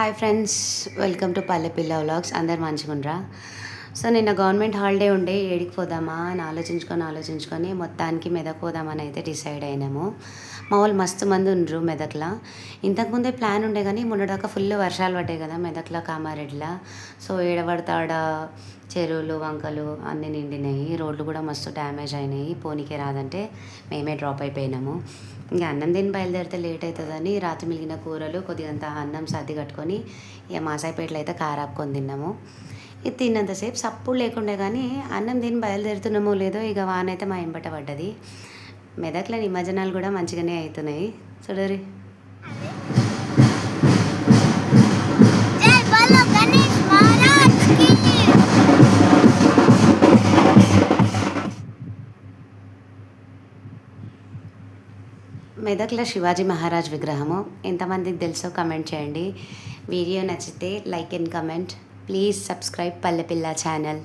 Hi friends welcome to Pallepilla vlogs అందరు మంచిగుండ్రా? So నిన్న గవర్నమెంట్ హాలిడే ఉండే ఏడికి పోదామా అని ఆలోచించుకొని ఆలోచించుకొని మొత్తానికి మెదక్ పోదామని అయితే డిసైడ్ అయినాము. మా వాళ్ళు మస్తు మంది ఉండరు మెదక్లో. ఇంతకుముందే ప్లాన్ ఉండే కానీ మొన్నడాక ఫుల్ వర్షాలు పడ్డాయి కదా మెదక్లో కామారెడ్డిలో సో ఏడబడతాడ చెరువులు వంకలు అన్నీ నిండినాయి. రోడ్లు కూడా మస్తు డ్యామేజ్ అయినాయి. పోనీకే రాదంటే మేమే డ్రాప్ అయిపోయినాము. ఇంకా అన్నం తిని బయలుదేరితే లేట్ అవుతుందని రాత్రి మిగిలిన కూరలు కొద్దిగంత అన్నం సర్ది కట్టుకొని ఇక మాసాయిపేటలో అయితే కారాపుకొని తిన్నాము. ఇది తిన్నంతసేపు సప్పుడు లేకుండే కానీ అన్నం తిని బయలుదేరుతున్నామో లేదో ఇక వాన అయితే మా ఇంబట పడ్డది. మెదక్లో నిమజ్జనాలు కూడా మంచిగానే అవుతున్నాయి. చూడరి. మెదక్లో శివాజీ మహారాజ్ విగ్రహము. ఎంతమందికి తెలుసో కమెంట్ చేయండి. వీడియో నచ్చితే like and comment. Please subscribe Pallepilla channel.